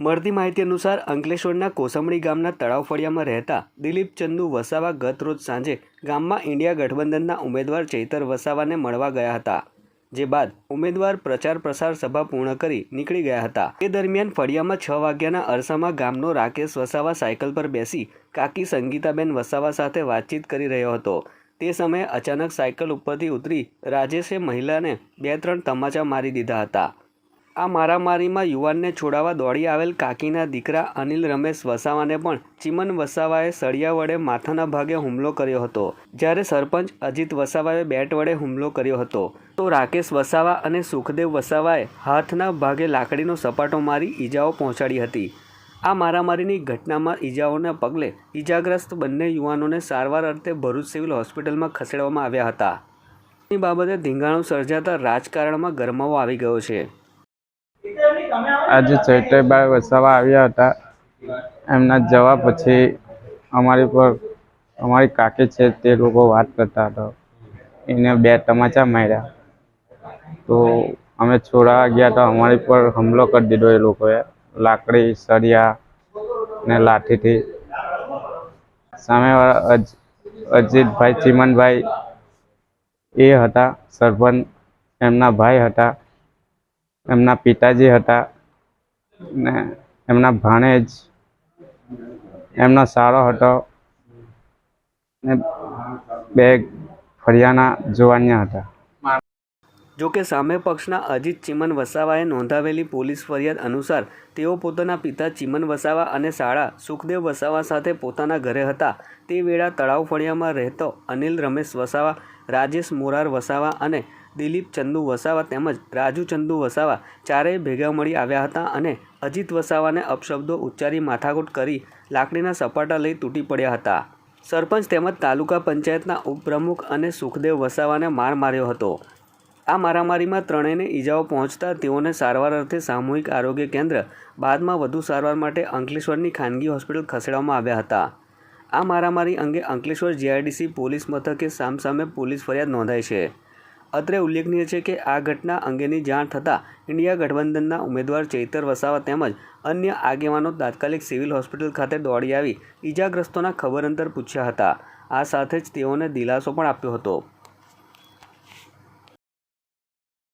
મળતી માહિતી અનુસાર અંકલેશ્વરના કોસમણી ગામના તળાવ ફળિયામાં રહેતા દિલીપ ચંદુ વસાવા ગત રોજ સાંજે ગામમાં ઇન્ડિયા ગઠબંધનના ઉમેદવાર ચૈતર વસાવાને મળવા ગયા હતા, જે બાદ ઉમેદવાર પ્રચાર પ્રસાર સભા પૂર્ણ કરી નીકળી ગયા હતા. તે દરમિયાન ફળિયામાં છ વાગ્યાના અરસામાં ગામનો રાકેશ વસાવા સાયકલ પર બેસી કાકી સંગીતાબેન વસાવા સાથે વાતચીત કરી રહ્યો હતો. તે સમયે અચાનક સાયકલ ઉપરથી ઉતરી રાજેશે મહિલાને બે ત્રણ તમાચા મારી દીધા હતા. આ મારામારીમાં યુવાનને છોડાવવા દોડી આવેલ કાકીના દીકરા અનિલ રમેશ વસાવાને પણ ચિમન વસાવાએ સળિયા વડે માથાના ભાગે હુમલો કર્યો હતો. જ્યારે સરપંચ અજીત વસાવાએ બેટ વડે હુમલો કર્યો હતો, તો રાકેશ વસાવા અને સુખદેવ વસાવાએ હાથના ભાગે લાકડીનો સપાટો મારી ઈજાઓ પહોંચાડી હતી. આ મારામારીની ઘટનામાં ઈજાઓના પગલે ઈજાગ્રસ્ત બંને યુવાનોને સારવાર અર્થે ભરૂચ સિવિલ હોસ્પિટલમાં ખસેડવામાં આવ્યા હતા. બાબતે ધીંગાણું સર્જાતા રાજકારણમાં ગરમાવો આવી ગયો છે. આજે ચૈતરભાઈ વસાવા આવ્યા હતા. એમના જવા પછી અમારી પર અમારી કાકી છે તે લોકો વાત કરતા હતા. એને બે તમાચા માર્યા. તો અમે છોડાવા ગયા તો અમારી પર હુમલો કરી દીધો એ લોકોએ. લાકડી સળિયા ને લાઠીથી. સામેવાળા અજ અજીતભાઈ ચીમનભાઈ એ હતા. સરપંચ એમના ભાઈ હતા. એમના પિતાજી હતા ને એમના ભાણેજ, એમનો સાળો હતો ને બે ફળિયાના જુવાનિયા હતા. જો કે સામે પક્ષના અજીત ચિમન વસાવાએ નોંધાવેલી પોલીસ ફરિયાદ અનુસાર તેઓ પોતાના પિતા ચિમન વસાવા અને શાળા સુખદેવ વસાવા સાથે પોતાના ઘરે હતા. તે વેળા તળાવ ફળિયામાં રહેતો અનિલ રમેશ વસાવા, રાજેશ મોરાર વસાવા અને દિલીપ, ચંદુ વસાવા તેમજ રાજુ, ચંદુ વસાવા ચારેય ભેગા મળી આવ્યા હતા અને અજીત વસાવાને અપશબ્દો ઉચ્ચારી માથાકૂટ કરી લાકડીના સપાટા લઈ તૂટી પડ્યા હતા. સરપંચ તેમજ તાલુકા પંચાયતના ઉપપ્રમુખ અને સુખદેવ વસાવાને માર માર્યો હતો. આ મારામારીમાં ત્રણેયને ઈજાઓ પહોંચતા તેઓને સારવાર અર્થે સામૂહિક આરોગ્ય કેન્દ્ર, બાદમાં વધુ સારવાર માટે અંકલેશ્વરની ખાનગી હોસ્પિટલ ખસેડવામાં આવ્યા હતા. આ મારામારી અંગે અંકલેશ્વર જીઆઈડીસી પોલીસ મથકે સામસામે પોલીસ ફરિયાદ નોંધાઈ છે. અત્રે ઉલ્લેખનીય છે કે આ ઘટના અંગેની જાણ થતાં ઇન્ડિયા ગઠબંધનના ઉમેદવાર ચૈતર વસાવા તેમજ અન્ય આગેવાનો તાત્કાલિક સિવિલ હોસ્પિટલ ખાતે દોડી આવી, ઈજાગ્રસ્તોના ખબર અંતર પૂછ્યા હતા. આ સાથે જ તેઓને દિલાસો પણ આપ્યો હતો.